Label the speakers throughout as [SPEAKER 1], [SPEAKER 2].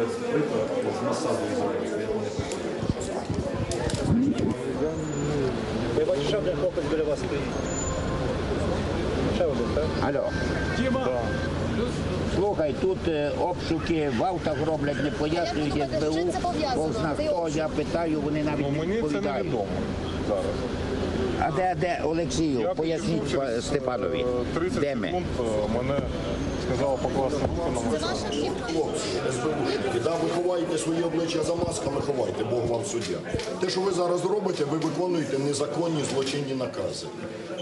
[SPEAKER 1] навіть приклад з Масаду ізраїльського, як вони працюють.
[SPEAKER 2] Я бачу, ще один хлопець біля вас стоїть. Ще один, так?
[SPEAKER 3] Алло. Слухай, тут е, обшуки в автах роблять, не пояснюють
[SPEAKER 4] Я з чим
[SPEAKER 3] СБУ.
[SPEAKER 4] це пов'язано, цей
[SPEAKER 3] хто, я питаю, вони навіть
[SPEAKER 5] Ну,
[SPEAKER 3] не
[SPEAKER 5] мені це
[SPEAKER 3] відповідають.
[SPEAKER 5] невідомо зараз.
[SPEAKER 3] А де, де Олексію?
[SPEAKER 5] Я
[SPEAKER 3] Поясніть
[SPEAKER 5] підійшов через,
[SPEAKER 3] Степанові.
[SPEAKER 5] е, 30
[SPEAKER 3] Де ми?
[SPEAKER 5] секунд е, мене сказали покласти руки на
[SPEAKER 4] Це.
[SPEAKER 6] Хлопці, СБУшники, да, ви ховаєте свої обличчя за масками, ховайте, Бог вам суддя. Те, що ви зараз робите, ви виконуєте незаконні злочинні накази.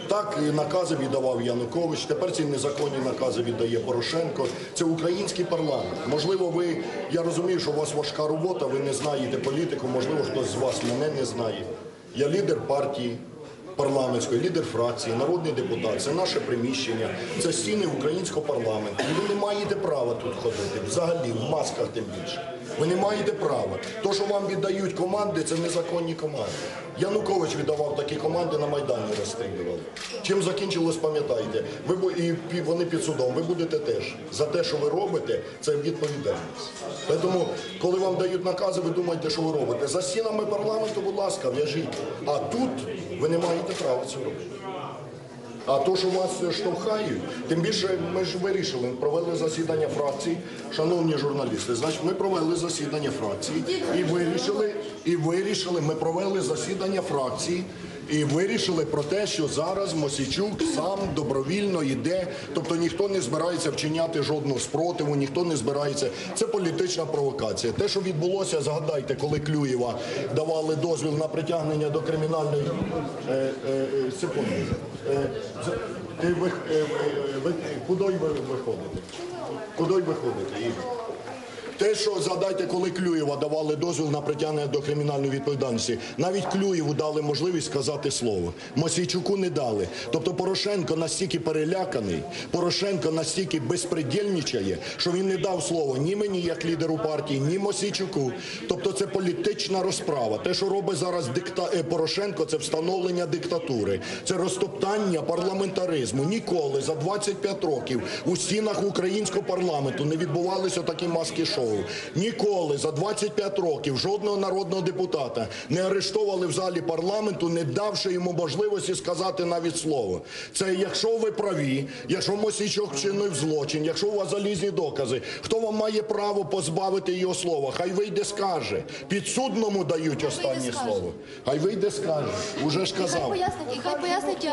[SPEAKER 6] Так накази віддавав Янукович, тепер ці незаконні накази віддає Порошенко. Це український парламент. Можливо, ви, я розумію, що у вас важка робота, ви не знаєте політику, можливо, хтось з вас мене не знає. Я лідер партії, парламентської, лідер фракції, народний депутат. Це наше приміщення, це стіни українського парламенту. Ви не маєте права тут ходити, взагалі, в масках тим більше. Ви не маєте права. То, що вам віддають команди, це незаконні команди. Янукович віддавав такі команди на Майдані розстрілювали. Чим закінчилось, пам'ятаєте? І вони під судом. Ви будете теж за те, що ви робите, це відповідальність. Тому, коли вам дають накази, ви думаєте, що ви робите. За стінами парламенту, будь ласка, в'яжіть. А тут ви не маєте права цього робити. А то, що вас штовхають, тим більше ми ж вирішили, провели засідання фракції, шановні журналісти. Значить, ми провели засідання фракції і вирішили, і вирішили, ми провели засідання фракції. І вирішили про те, що зараз Мосійчук сам добровільно йде, тобто ніхто не збирається вчиняти жодного спротиву, ніхто не збирається. Це політична провокація. Те, що відбулося, згадайте, коли Клюєва давали дозвіл на притягнення до кримінальної е, е, е, секунду. Е, ти ви, е, е, ви, куди ви виходите? Куди ви виходите, Ігор? Те, що згадайте, коли Клюєва давали дозвіл на притягнення до кримінальної відповідальності, навіть Клюєву дали можливість сказати слово. Мосійчуку не дали. Тобто Порошенко настільки переляканий, Порошенко настільки безпредельничає, що він не дав слова ні мені, як лідеру партії, ні Мосійчуку. Тобто це політична розправа. Те, що робить зараз дикта... е, Порошенко, це встановлення диктатури, це розтоптання парламентаризму. Ніколи за 25 років у стінах українського парламенту не відбувалися такі маски шоу. Ніколи за 25 років жодного народного депутата не арештовували в залі парламенту, не давши йому можливості сказати навіть слово. Це якщо ви праві, якщо Мосійчук вчинив злочин, якщо у вас залізні докази, хто вам має право позбавити його слова? Хай вийде скаже. Підсудному дають останнє слово. Хай вийде скаже. Уже ж казав.
[SPEAKER 7] І хай пояснить,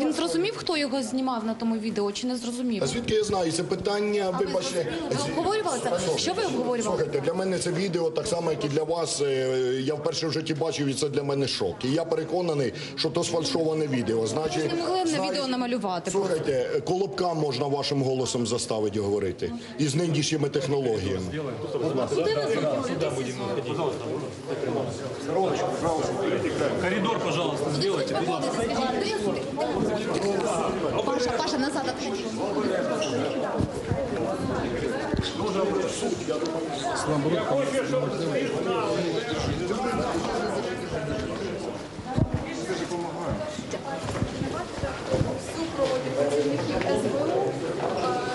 [SPEAKER 7] він зрозумів, хто його знімав на тому відео, чи не зрозумів?
[SPEAKER 6] А звідки я знаю? Це питання, вибачте.
[SPEAKER 7] Ви обговорювали це? Що ви обговорювали?
[SPEAKER 6] Слухайте, для мене це відео так само, як і для вас. е, Я вперше в житті бачив, і це для мене шок. І я переконаний, що то сфальшоване відео. Значить,
[SPEAKER 7] не могли на відео намалювати
[SPEAKER 6] Слухайте, колобка можна вашим голосом заставити говорити. І з нинішніми технологіями.
[SPEAKER 8] Коридор, пожалуйста, сделайте.
[SPEAKER 4] Паша, Паша, назад отходи.
[SPEAKER 9] Супроводі працівників СБУ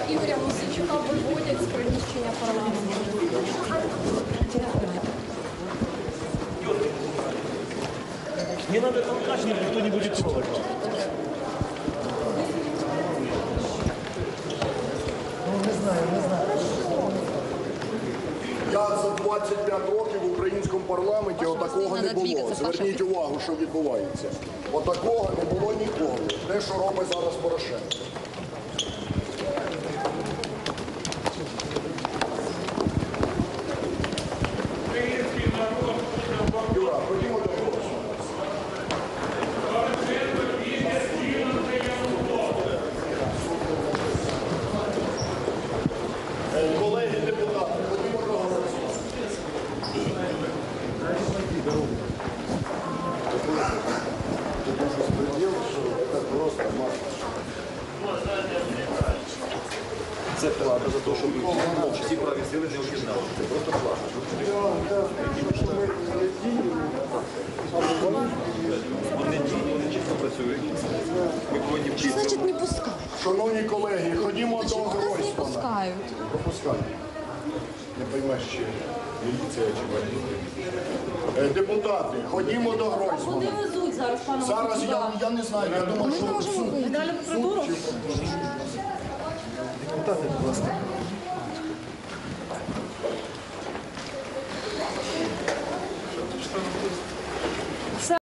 [SPEAKER 9] Ігоря Мосійчука виводять з приміщення парламенту.
[SPEAKER 8] Не надо толкать, никто не будет трогать.
[SPEAKER 6] Я за 25 років в українському парламенті отакого не було. Зверніть увагу, що відбувається. Отакого не було ніколи. Те, що робить зараз Порошенко. Юра, ходімо до голосу. Е, Колеги депутати, ходімо до голосу.
[SPEAKER 1] Це плата за те, що всі праві сили не об'єднали. Це просто плата. Вони діють, вони чесно працюють. Ми повинні
[SPEAKER 7] Що
[SPEAKER 1] вчитися.
[SPEAKER 7] значить не пускають?
[SPEAKER 6] Шановні колеги, ходімо до
[SPEAKER 7] Чому нас не
[SPEAKER 6] Гройсмана.
[SPEAKER 7] пускають?
[SPEAKER 6] Пропускайте. не поймеш, чи міліція, чи бандити. Е, Депутати, ходімо до Гройсмана.
[SPEAKER 9] Куди везуть зараз пана
[SPEAKER 6] Зараз я, я не знаю, я думаю, що в суд.
[SPEAKER 9] Далі прокуратуру?
[SPEAKER 2] Депутати, будь ласка.